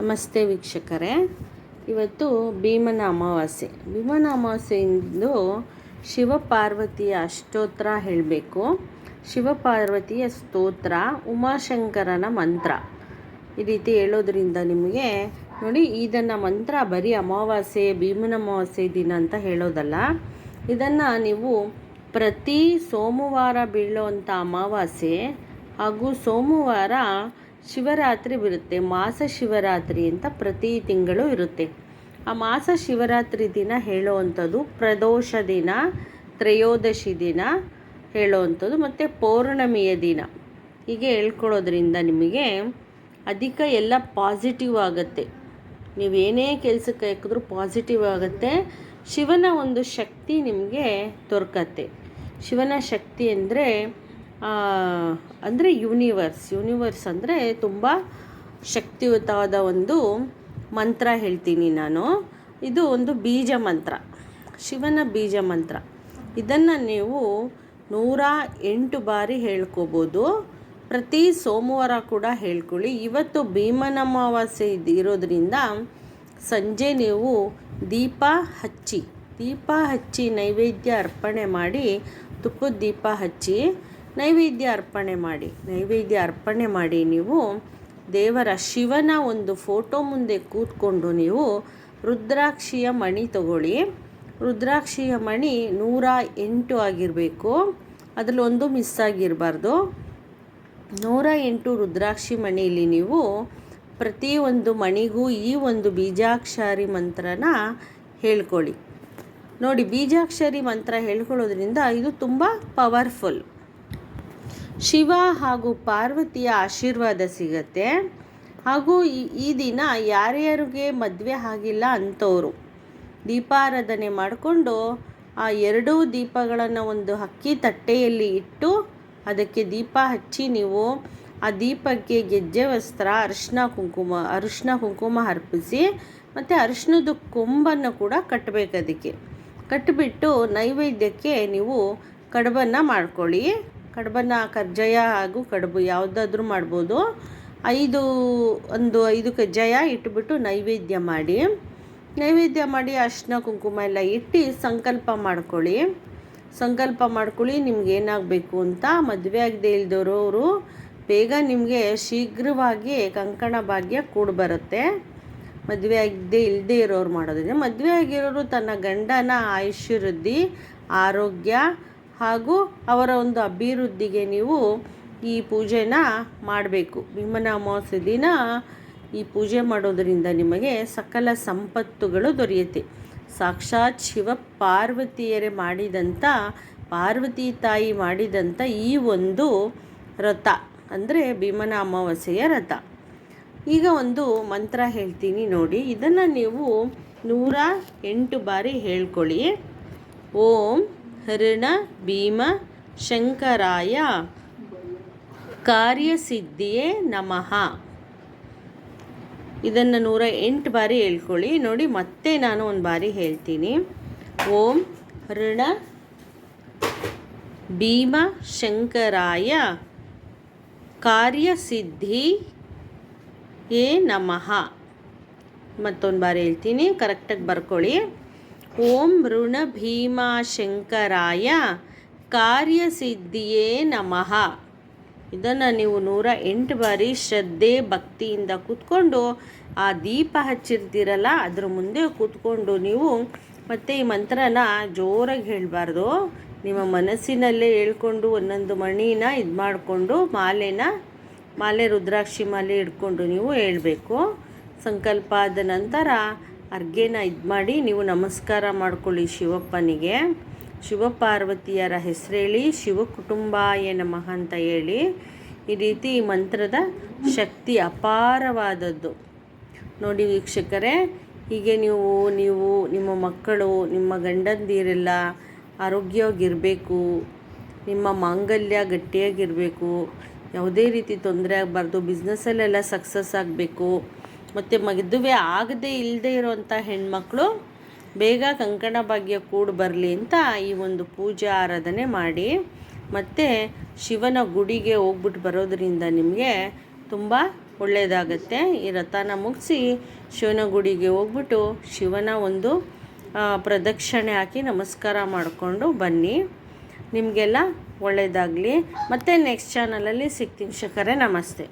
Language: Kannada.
ನಮಸ್ತೆ ವೀಕ್ಷಕರೇ. ಇವತ್ತು ಭೀಮನ ಅಮಾವಾಸ್ಯೆ. ಭೀಮನ ಅಮಾವಾಸ್ಯೆಯಿಂದ ಶಿವಪಾರ್ವತಿಯ ಅಷ್ಟೋತ್ರ ಹೇಳಬೇಕು. ಶಿವಪಾರ್ವತಿಯ ಸ್ತೋತ್ರ ಉಮಾಶಂಕರನ ಮಂತ್ರ. ಈ ರೀತಿ ಹೇಳೋದ್ರಿಂದ ನಿಮಗೆ, ನೋಡಿ, ಇದನ್ನು ಮಂತ್ರ ಬರೀ ಅಮಾವಾಸ್ಯೆ, ಭೀಮನ ಅಮಾವಾಸ್ಯೆ ದಿನ ಅಂತ ಹೇಳೋದಲ್ಲ. ಇದನ್ನು ನೀವು ಪ್ರತಿ ಸೋಮವಾರ ಬೀಳುವಂಥ ಅಮಾವಾಸ್ಯೆ ಹಾಗೂ ಸೋಮವಾರ ಶಿವರಾತ್ರಿ ಬರುತ್ತೆ. ಮಾಸ ಶಿವರಾತ್ರಿ ಅಂತ ಪ್ರತಿ ತಿಂಗಳು ಇರುತ್ತೆ. ಆ ಮಾಸ ಶಿವರಾತ್ರಿ ದಿನ ಹೇಳುವಂಥದ್ದು ಪ್ರದೋಷ ದಿನ, ತ್ರಯೋದಶಿ ದಿನ ಹೇಳುವಂಥದ್ದು ಮತ್ತು ಪೌರ್ಣಮಿಯ ದಿನ. ಹೀಗೆ ಹೇಳ್ಕೊಳ್ಳೋದ್ರಿಂದ ನಿಮಗೆ ಅಧಿಕ ಎಲ್ಲ ಪಾಸಿಟಿವ್ ಆಗುತ್ತೆ. ನೀವೇನೇ ಕೆಲಸಕ್ಕೆ ಹಾಕಿದ್ರೂ ಪಾಸಿಟಿವ್ ಆಗುತ್ತೆ. ಶಿವನ ಒಂದು ಶಕ್ತಿ ನಿಮಗೆ ದೊರಕತ್ತೆ. ಶಿವನ ಶಕ್ತಿ ಅಂದರೆ ಅಂದರೆ ಯೂನಿವರ್ಸ್ ಯೂನಿವರ್ಸ್ ಅಂದರೆ ತುಂಬ ಶಕ್ತಿಯುತವಾದ ಒಂದು ಮಂತ್ರ ಹೇಳ್ತೀನಿ ನಾನು. ಇದು ಒಂದು ಬೀಜ ಮಂತ್ರ. ಶಿವನ ಬೀಜ ಮಂತ್ರ. ಇದನ್ನು ನೀವು ನೂರ ಎಂಟು ಬಾರಿ ಹೇಳ್ಕೋಬೋದು. ಪ್ರತಿ ಸೋಮವಾರ ಕೂಡ ಹೇಳ್ಕೊಳ್ಳಿ. ಇವತ್ತು ಭೀಮನ ಅಮಾವಾಸ್ಯೆ ಇರೋದ್ರಿಂದ ಸಂಜೆ ನೀವು ದೀಪ ಹಚ್ಚಿ ದೀಪ ಹಚ್ಚಿ ನೈವೇದ್ಯ ಅರ್ಪಣೆ ಮಾಡಿ ತುಪ್ಪದ ದೀಪ ಹಚ್ಚಿ ನೈವೇದ್ಯ ಅರ್ಪಣೆ ಮಾಡಿ, ನೈವೇದ್ಯ ಅರ್ಪಣೆ ಮಾಡಿ ನೀವು ದೇವರ ಶಿವನ ಒಂದು ಫೋಟೋ ಮುಂದೆ ಕೂತ್ಕೊಂಡು ನೀವು ರುದ್ರಾಕ್ಷಿಯ ಮಣಿ ತಗೊಳ್ಳಿ. ರುದ್ರಾಕ್ಷಿಯ ಮಣಿ ನೂರ ಎಂಟು ಆಗಿರಬೇಕು, ಅದರಲ್ಲಿ ಒಂದು ಮಿಸ್ ಆಗಿರಬಾರ್ದು. ನೂರ ಎಂಟು ರುದ್ರಾಕ್ಷಿ ಮಣಿಯಲ್ಲಿ ನೀವು ಪ್ರತಿಯೊಂದು ಮಣಿಗೂ ಈ ಒಂದು ಬೀಜಾಕ್ಷರಿ ಮಂತ್ರನ ಹೇಳ್ಕೊಳ್ಳಿ. ನೋಡಿ, ಬೀಜಾಕ್ಷರಿ ಮಂತ್ರ ಹೇಳ್ಕೊಳ್ಳೋದ್ರಿಂದ ಇದು ತುಂಬ ಪವರ್ಫುಲ್ ಶಿವ ಹಾಗೂ ಪಾರ್ವತಿಯ ಆಶೀರ್ವಾದ ಸಿಗತ್ತೆ. ಹಾಗೂ ಈ ದಿನ ಯಾರ್ಯಾರಿಗೆ ಮದುವೆ ಆಗಿಲ್ಲ ಅಂಥವ್ರು ದೀಪಾರಾಧನೆ ಮಾಡಿಕೊಂಡು ಆ ಎರಡೂ ದೀಪಗಳನ್ನು ಒಂದು ಅಕ್ಕಿ ತಟ್ಟೆಯಲ್ಲಿ ಇಟ್ಟು ಅದಕ್ಕೆ ದೀಪ ಹಚ್ಚಿ ನೀವು ಆ ದೀಪಕ್ಕೆ ಗೆಜ್ಜೆ ವಸ್ತ್ರ, ಅರಿಶಿನ ಕುಂಕುಮ ಅರಿಶಿನ ಕುಂಕುಮ ಅರ್ಪಿಸಿ ಮತ್ತು ಅರಿಶಿನದ ಕೊಂಬನ್ನು ಕೂಡ ಕಟ್ಟಬೇಕು ಅದಕ್ಕೆ. ಕಟ್ಟಿಬಿಟ್ಟು ನೈವೇದ್ಯಕ್ಕೆ ನೀವು ಕಡುಬನ್ನು ಮಾಡ್ಕೊಳ್ಳಿ. ಕಡುಬನ್ನು ಕಜ್ಜಾಯ ಹಾಗೂ ಕಡುಬು ಯಾವುದಾದ್ರೂ ಮಾಡ್ಬೋದು. ಐದು, ಒಂದು ಐದು ಕಜ್ಜಾಯ ಇಟ್ಬಿಟ್ಟು ನೈವೇದ್ಯ ಮಾಡಿ. ನೈವೇದ್ಯ ಮಾಡಿ ಅರ್ಶಿನ, ಕುಂಕುಮ ಎಲ್ಲ ಇಟ್ಟು ಸಂಕಲ್ಪ ಮಾಡ್ಕೊಳ್ಳಿ. ಸಂಕಲ್ಪ ಮಾಡ್ಕೊಳ್ಳಿ, ನಿಮ್ಗೆ ಏನಾಗಬೇಕು ಅಂತ ಮದುವೆ ಆಗದೆ ಇಲ್ದವರು ಬೇಗ ನಿಮಗೆ ಶೀಘ್ರವಾಗಿ ಕಂಕಣ ಭಾಗ್ಯ ಕೂಡ ಬರುತ್ತೆ. ಮದುವೆ ಆಗದೆ ಇಲ್ಲದೆ ಇರೋರು ಮಾಡೋದಿದೆ ಮದುವೆ ಆಗಿರೋರು ತನ್ನ ಗಂಡನ ಆಯುಷ್ಯ ವೃದ್ಧಿ ಆರೋಗ್ಯ ಹಾಗೂ ಅವರ ಒಂದು ಅಭಿವೃದ್ಧಿಗೆ ನೀವು ಈ ಪೂಜೆನ ಮಾಡಬೇಕು. ಭೀಮನ ಅಮಾವಾಸ್ಯೆ ದಿನ ಈ ಪೂಜೆ ಮಾಡೋದರಿಂದ ನಿಮಗೆ ಸಕಲ ಸಂಪತ್ತುಗಳು ದೊರೆಯುತ್ತೆ. ಸಾಕ್ಷಾತ್ ಶಿವ ಪಾರ್ವತಿಯರೇ ಮಾಡಿದಂಥ ಪಾರ್ವತಿ ತಾಯಿ ಮಾಡಿದಂಥ ಈ ಒಂದು ರಥ ಅಂದರೆ ಭೀಮನ ಅಮಾವಾಸ್ಯೆಯ ರಥ. ಈಗ ಒಂದು ಮಂತ್ರ ಹೇಳ್ತೀನಿ ನೋಡಿ. ಇದನ್ನು ನೀವು ನೂರ ಎಂಟು ಬಾರಿ ಹೇಳ್ಕೊಳ್ಳಿ. ಓಂ ಹರಣ, ಭೀಮ, ಶಂಕರಾಯ. ಕಾರ್ಯಸಿದ್ಧಿಯೇ ನಮಃ. ಇದನ್ನು ನೂರ ಎಂಟು ಬಾರಿ ಹೇಳ್ಕೊಳ್ಳಿ. ನೋಡಿ, ಮತ್ತೆ ನಾನು ಒಂದು ಬಾರಿ ಹೇಳ್ತೀನಿ. ಓಂ ಋಣ ಭೀಮ, ಶಂಕರಾಯ. ಕಾರ್ಯಸಿದ್ಧಿ ಏ ನಮಃ. ಮತ್ತೊಂದು ಬಾರಿ ಹೇಳ್ತೀನಿ. ಕರೆಕ್ಟಾಗಿ ಬರ್ಕೊಳ್ಳಿ. ಓಂ ಋಣ ಭೀಮಾ ಶಂಕರಾಯ ಕಾರ್ಯಸಿದ್ಧಿಯೇ ನಮಃ. ಇದನ್ನು ನೀವು ನೂರ ಎಂಟು ಬಾರಿ ಶ್ರದ್ಧೆ, ಭಕ್ತಿಯಿಂದ ಕೂತ್ಕೊಂಡು ಆ ದೀಪ ಹಚ್ಚಿರ್ತೀರಲ್ಲ, ಅದ್ರ ಮುಂದೆ ಕೂತ್ಕೊಂಡು ನೀವು ಮತ್ತೆ ಈ ಮಂತ್ರನ ಜೋರಾಗಿ ಹೇಳಬಾರ್ದು. ನಿಮ್ಮ ಮನಸ್ಸಿನಲ್ಲೇ ಹೇಳ್ಕೊಂಡು ಒಂದೊಂದು ಮಣಿನ ಇದು ಮಾಡಿಕೊಂಡು ಮಾಲೆನ, ಮಾಲೆ ರುದ್ರಾಕ್ಷಿ ಮಾಲೆ ಹಿಡ್ಕೊಂಡು ನೀವು ಹೇಳಬೇಕು. ಸಂಕಲ್ಪ ಆದ ನಂತರ ಅರ್ಘ್ಯನ ಇದು ಮಾಡಿ ನೀವು ನಮಸ್ಕಾರ ಮಾಡ್ಕೊಳ್ಳಿ ಶಿವಪ್ಪನಿಗೆ. ಶಿವಪಾರ್ವತಿಯರ ಹೆಸರೇಳಿ ಶಿವ ಕುಟುಂಬಾಯ ನಮಃ ಅಂತ ಹೇಳಿ ಈ ರೀತಿ ಈ ಮಂತ್ರದ ಶಕ್ತಿ ಅಪಾರವಾದದ್ದು. ನೋಡಿ ವೀಕ್ಷಕರೇ, ಹೀಗೆ ನೀವು ನೀವು, ನಿಮ್ಮ ಮಕ್ಕಳು, ನಿಮ್ಮ ಗಂಡಂದಿರೆಲ್ಲ ಆರೋಗ್ಯವಾಗಿರಬೇಕು, ನಿಮ್ಮ ಮಾಂಗಲ್ಯ ಗಟ್ಟಿಯಾಗಿರಬೇಕು, ಯಾವುದೇ ರೀತಿ ತೊಂದರೆ ಆಗಬಾರ್ದು ಬಿಸ್ನೆಸ್ಸಲ್ಲೆಲ್ಲ ಸಕ್ಸಸ್ ಆಗಬೇಕು ಮತ್ತು ಮದುವೆ ಆಗದೇ ಇಲ್ಲದೆ ಇರುವಂಥ ಹೆಣ್ಮಕ್ಳು ಬೇಗ ಕಂಕಣ ಭಾಗ್ಯ ಕೂಡಿ ಬರಲಿ ಅಂತ ಈ ಒಂದು ಪೂಜೆ ಆರಾಧನೆ ಮಾಡಿ ಮತ್ತು ಶಿವನ ಗುಡಿಗೆ ಹೋಗ್ಬಿಟ್ಟು ಬರೋದರಿಂದ ನಿಮಗೆ ತುಂಬ ಒಳ್ಳೆಯದಾಗತ್ತೆ ಈ ರಥನ ಮುಗಿಸಿ ಶಿವನ ಗುಡಿಗೆ ಹೋಗ್ಬಿಟ್ಟು ಶಿವನ ಒಂದು ಪ್ರದಕ್ಷಿಣೆ ಹಾಕಿ ನಮಸ್ಕಾರ ಮಾಡಿಕೊಂಡು ಬನ್ನಿ. ನಿಮಗೆಲ್ಲ ಒಳ್ಳೆಯದಾಗಲಿ ಮತ್ತು ನೆಕ್ಸ್ಟ್ ಚಾನಲಲ್ಲಿ ಸಿಗ್ತೀನಿ ಶಕರೆ ನಮಸ್ತೆ.